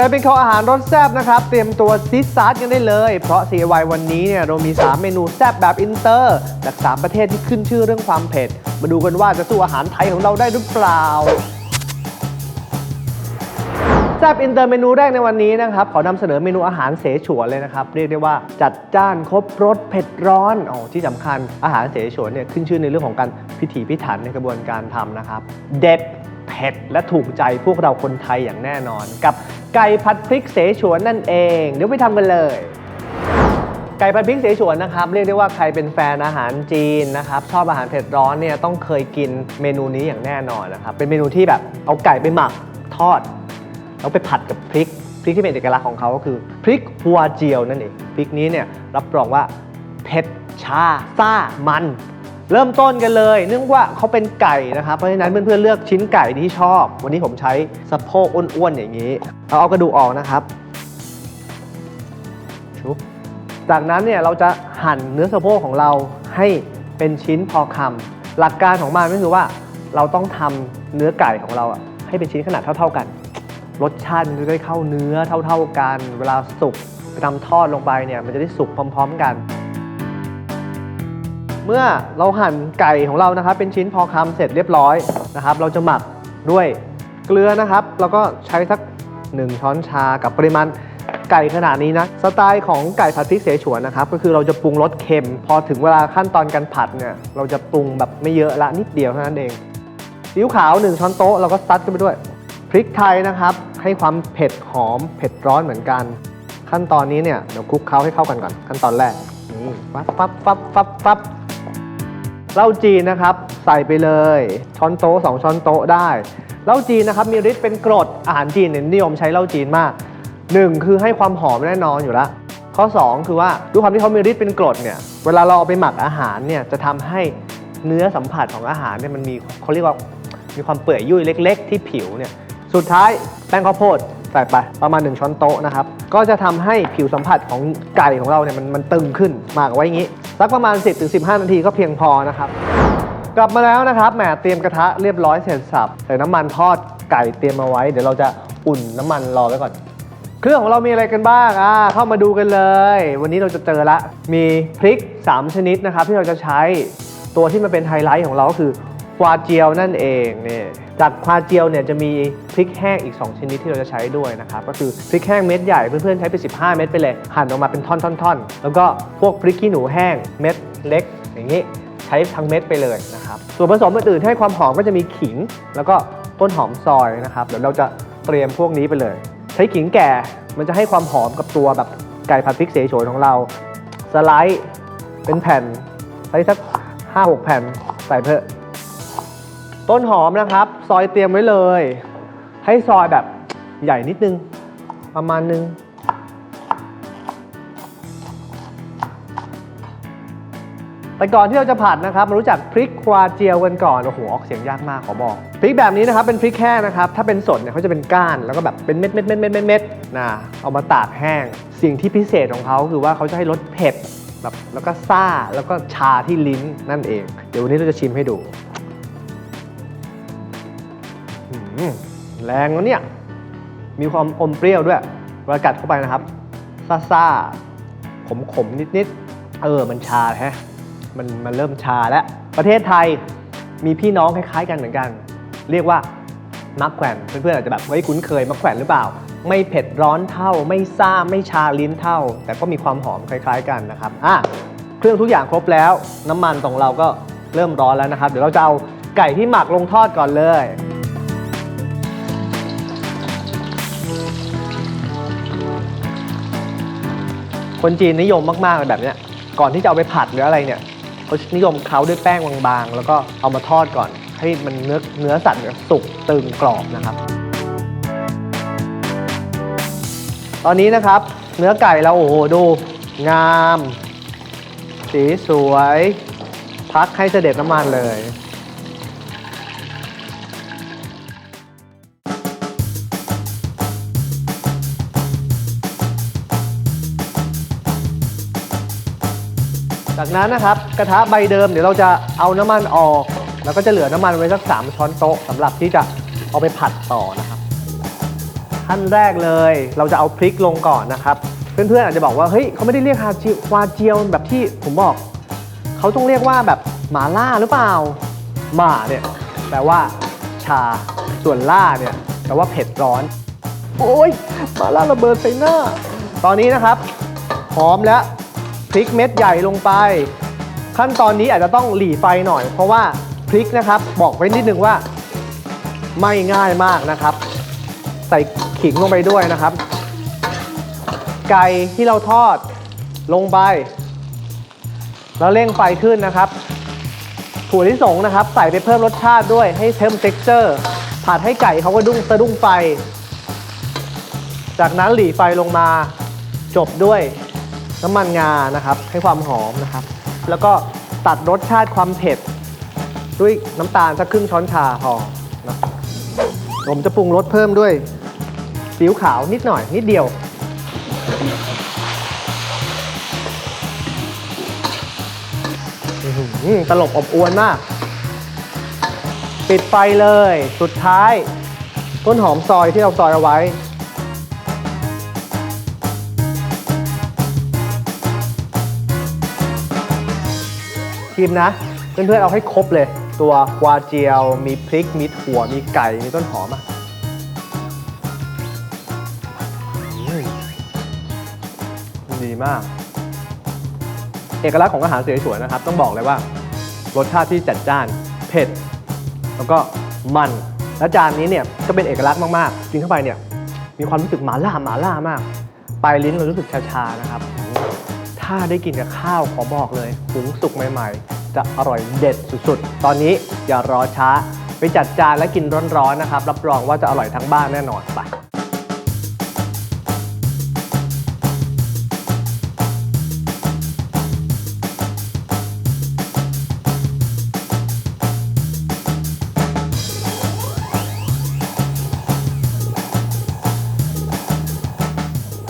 ใครเป็นคออาหารรสแซ่บนะครับ เตรียมตัวซิดซาร์กันได้เลย เพราะ CY วันนี้เนี่ยเรามี 3 เมนูแซ่บแบบอินเตอร์ จาก 3 ประเทศที่ขึ้นชื่อเรื่องความเผ็ด มาดูกันว่าจะสู้อาหารไทยของเราได้หรือเปล่าแซ่บอินเตอร์เมนูแรกในวันนี้นะครับ ขอนำเสนอเมนูอาหารเสฉวนเลยนะครับ เรียกได้ว่าจัดจ้านครบรสเผ็ดร้อนอ๋อที่สำคัญอาหารเสฉวนเนี่ยขึ้นชื่อในเรื่องของการพิถีพิถันในกระบวนการทำนะครับ เด็ด เผ็ดและถูกใจพวกเราคนไทยอย่างแน่นอน กับไก่ผัดพริกเสฉวนนั่นเอง เดี๋ยวไปทำกันเลย ไก่ผัดพริกเสฉวนนะครับเรียกได้ว่าใครเป็นแฟนอาหารจีนนะครับชอบอาหารเผ็ดร้อนเนี่ยต้องเคยกินเมนูนี้อย่างแน่นอนนะครับเป็นเมนูที่แบบเอาไก่ไปหมักทอด แล้วไปผัดกับพริกพริกที่เป็นเอกลักษณ์ของเขาก็คือพริกหัวเจียวนั่นเองพริกนี้เนี่ยรับรองว่าเผ็ดชาซ่ามัน เริ่มต้นกันเลย เนื่องว่าเขาเป็นไก่นะครับ เพราะฉะนั้นเพื่อนๆเลือกชิ้นไก่ที่ชอบ วันนี้ผมใช้สะโพกอ้วนๆอย่างนี้เราเอากระดูกออกนะครับชุบจากนั้นเนี่ยเราจะหั่นเนื้อสะโพกของเราให้เป็นชิ้นพอคำหลักการของมันก็คือว่าเราต้องทำเนื้อไก่ของเราอะให้เป็นชิ้นขนาดเท่า ๆกัน รสชาติมันจะได้เข้าเนื้อเท่า ๆกัน เวลาสุกไปทำทอดลงไปเนี่ยมันจะได้สุกพร้อม ๆ กัน เมื่อเราหั่นไก่ของเรานะครับ เป็นชิ้นพอคำเสร็จเรียบร้อยนะครับ เราจะหมักด้วยเกลือนะครับ แล้วก็ใช้สัก 1 ช้อนชากับปริมาณไก่ขนาดนี้นะ สไตล์ของไก่ผัดพริกเสฉวนนะครับ ก็คือเราจะปรุงรสเค็ม พอถึงเวลาขั้นตอนการผัดเนี่ยเราจะปรุงแบบไม่เยอะละนิดเดียวเท่านั้นเองซีอิ๊วขาว 1 ช้อนโต๊ะเราก็ซัดกันไปด้วยพริกไทยนะครับ ให้ความเผ็ดหอมเผ็ดร้อนเหมือนกัน ขั้นตอนนี้เนี่ยเดี๋ยวคลุกเคล้าให้เข้ากันก่อน ขั้นตอนแรกนี่ฟับฟับฟับฟับฟับ เหล้าจีนนะครับใส่ไปเลยช้อนโต๊ะสองช้อนโต๊ะได้เหล้าจีนนะครับมีฤทธิ์เป็นกรดอาหารจีนเนี่ยนิยมใช้เหล้าจีนมากหนึ่งคือให้ความหอมแน่นอนอยู่แล้วข้อ 2 คือว่าด้วยความที่เขามีฤทธิ์เป็นกรดเนี่ยเวลาเราเอาไปหมักอาหารเนี่ยจะทำให้เนื้อสัมผัสของอาหารเนี่ยมันมีเขาเรียกว่ามีความเปื่อยยุ่ยเล็ก ๆ ที่ผิวเนี่ยสุดท้ายแป้งข้าวโพด ใส่ไปประมาณ 1 ช้อนโต๊ะนะครับ ก็จะทำให้ผิวสัมผัสของไก่ของเราเนี่ยมันมันตึงขึ้นหมักไว้อย่างนี้ สักประมาณ 10-15 นาทีก็เพียงพอนะครับ กลับมาแล้วนะครับแหมเตรียมกระทะเรียบร้อยเสร็จสับใส่น้ำมันทอดไก่เตรียมมาไว้ เดี๋ยวเราจะอุ่นน้ำมันรอไว้ก่อน เครื่องของเรามีอะไรกันบ้างอ่าเข้ามาดูกันเลย วันนี้เราจะเจอละมีพริก 3 ชนิดนะครับที่เราจะใช้ตัวที่มันเป็นไฮไลท์ของเราก็คือ ควาเจียวนั่นเองเนี่ยจากควาเจียวเนี่ยจะมีพริกแห้งอีก 2 ชนิดที่เราจะใช้ด้วยนะครับก็คือพริกแห้งเม็ดใหญ่เพื่อนๆใช้ไป 15 เม็ดไปเลยหั่นออกมาเป็นท่อนๆแล้วก็พวกพริกขี้หนูแห้งเม็ดเล็ก อย่างนี้ใช้ทั้งเม็ดไปเลยนะครับส่วนผสมอื่นๆที่ให้ความหอมก็จะมีขิง แล้วก็ต้นหอมซอยนะครับเดี๋ยวเราจะเตรียมพวกนี้ไปเลย ใช้ขิงแก่มันจะให้ความหอมกับตัวแบบไก่ผัดพริกเสฉวนของเรา สไลด์เป็นแผ่นใส่สัก5-6แผ่นใส่เพิ่ม ต้นหอมนะครับ ซอยเตรียมไว้เลย ให้ซอยแบบใหญ่นิดนึง ประมาณนึง แต่ก่อนที่เราจะผัดนะครับ มารู้จักพริกควาเจียวกันก่อน โอ้โห ออกเสียงยากมากขอบอก พริกแบบนี้นะครับ เป็นพริกแห้งนะครับ ถ้าเป็นสดเนี่ยเขาจะเป็นก้านแล้วก็แบบเป็นเม็ดเม็ดเม็ดเม็ดเม็ดเม็ดนะ เอามาตากแห้ง สิ่งที่พิเศษของเขาคือว่าเขาจะให้รสเผ็ดแบบแล้วก็ซ่าแล้วก็ชาที่ลิ้นนั่นเอง เดี๋ยววันนี้เราจะชิมให้ดู แรงแล้วเนี่ย มีความอมเปรี้ยวด้วยเวลากัดเข้าไปนะครับ ซ่าซ่าขมขมนิดนิดๆ เออ มันชาแฮะ มันมันเริ่มชาแล้ว ประเทศไทยมีพี่น้องคล้ายๆ กันเหมือนกัน เรียกว่ามักแขวนเพื่อนๆอาจจะแบบเฮ้ยคุ้นเคยมักแขวนหรือเปล่า ไม่เผ็ดร้อนเท่า ไม่ซ่าไม่ชาลิ้นเท่า แต่ก็มีความหอมคล้าย ๆ กันนะครับอะเครื่องทุกอย่างครบแล้ว น้ำมันของเราก็เริ่มร้อนแล้วนะครับ เดี๋ยวเราจะเอาไก่ที่หมักลงทอดก่อนเลย คนจีนนิยมมากๆเลยแบบเนี้ยก่อนที่จะเอาไปผัดหรืออะไรเนี่ยเขานิยมเคล้าด้วยแป้งบางๆ แล้วก็เอามาทอดก่อน ให้มันเนื้อเนื้อสัตว์เนี่ยสุกตึงกรอบนะครับ ตอนนี้นะครับ เนื้อไก่เราโอ้โหดู งาม สีสวย พักให้เสด็จน้ำมันเลย นั้นนะครับกระทะใบเดิมเดี๋ยวเราจะเอาน้ำมันออก แล้วก็จะเหลือน้ำมันไว้สัก 3 ช้อนโต๊ะสำหรับที่จะเอาไปผัดต่อนะครับ ขั้นแรกเลยเราจะเอาพริกลงก่อนนะครับ เพื่อนๆอาจจะบอกว่าเฮ้ยเขาไม่ได้เรียกฮาจิวาเจียวแบบที่ผมบอก เขาต้องเรียกว่าแบบหมาล่าหรือเปล่าหมาเนี่ยแปลว่า ชาส่วนล่าเนี่ยแปลว่าเผ็ดร้อน โอ้ยหมาล่าระเบิดใส่หน้า ตอนนี้นะครับหอมแล้ว พริกเม็ดใหญ่ลงไป ขั้นตอนนี้อาจจะต้องหลีไฟหน่อย เพราะว่าพริกนะครับบอกไว้นิดนึงว่า ไม่ง่ายมากนะครับ ใส่ขิงลงไปด้วยนะครับ ไก่ที่เราทอดลงไป แล้วเร่งไฟขึ้นนะครับถั่วลิสงนะครับ ใส่ไปเพิ่มรสชาติด้วยให้เพิ่ม texture ผัดให้ไก่เขาก็ดุ้งสะดุ้งไฟ จากนั้นหลีไฟลงมาจบด้วย น้ำมันงานะครับ ให้ความหอมนะครับ แล้วก็ตัดรสชาติความเผ็ด ด้วยน้ำตาลสักครึ่งช้อนชาพอนะผมจะปรุงรสเพิ่มด้วยซีอิ๊วขาวนิดหน่อย นิดเดียว ตลบอบอวนมาก ปิดไฟเลย สุดท้าย ต้นหอมซอยที่เราซอยเอาไว้ ชิมนะ เพื่อนๆเอาให้ครบเลย ตัวกวาเจียว มีพริก มีถั่ว มีไก่ มีต้นหอมอะดีมาก เอกลักษณ์ของอาหารเสฉวนนะครับ ต้องบอกเลยว่า รสชาติที่จัดจ้าน เผ็ด แล้วก็มัน และจานนี้เนี่ยก็เป็นเอกลักษณ์มากๆ กินเข้าไปเนี่ย มีความรู้สึกหมาล่าหมาล่ามาก ปลายลิ้นเรารู้สึกชาๆนะครับ ถ้าได้กินกับข้าวขอบอกเลยหุงสุกใหม่ ๆ จะอร่อยเด็ดสุดๆ ตอนนี้อย่ารอช้า ไปจัดจานและกินร้อนๆนะครับ รับรองว่าจะอร่อยทั้งบ้านแน่นอนไป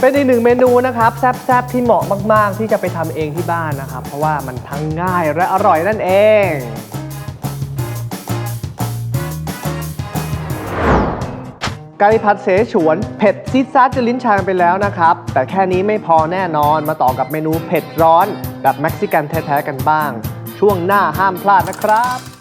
เป็นอีกหนึ่งเมนูนะครับแซ่บๆที่เหมาะมาก ๆ ที่จะไปทำเองที่บ้านนะครับ เพราะว่ามันทั้งง่ายและอร่อยนั่นเอง ไก่ผัดเสฉวน เผ็ดซีดซาดจะลิ้นชานไปแล้วนะครับ แต่แค่นี้ไม่พอแน่นอนมาต่อกับเมนูเผ็ดร้อน แบบเม็กซิกันแท้ ๆ กันบ้าง ช่วงหน้าห้ามพลาดนะครับ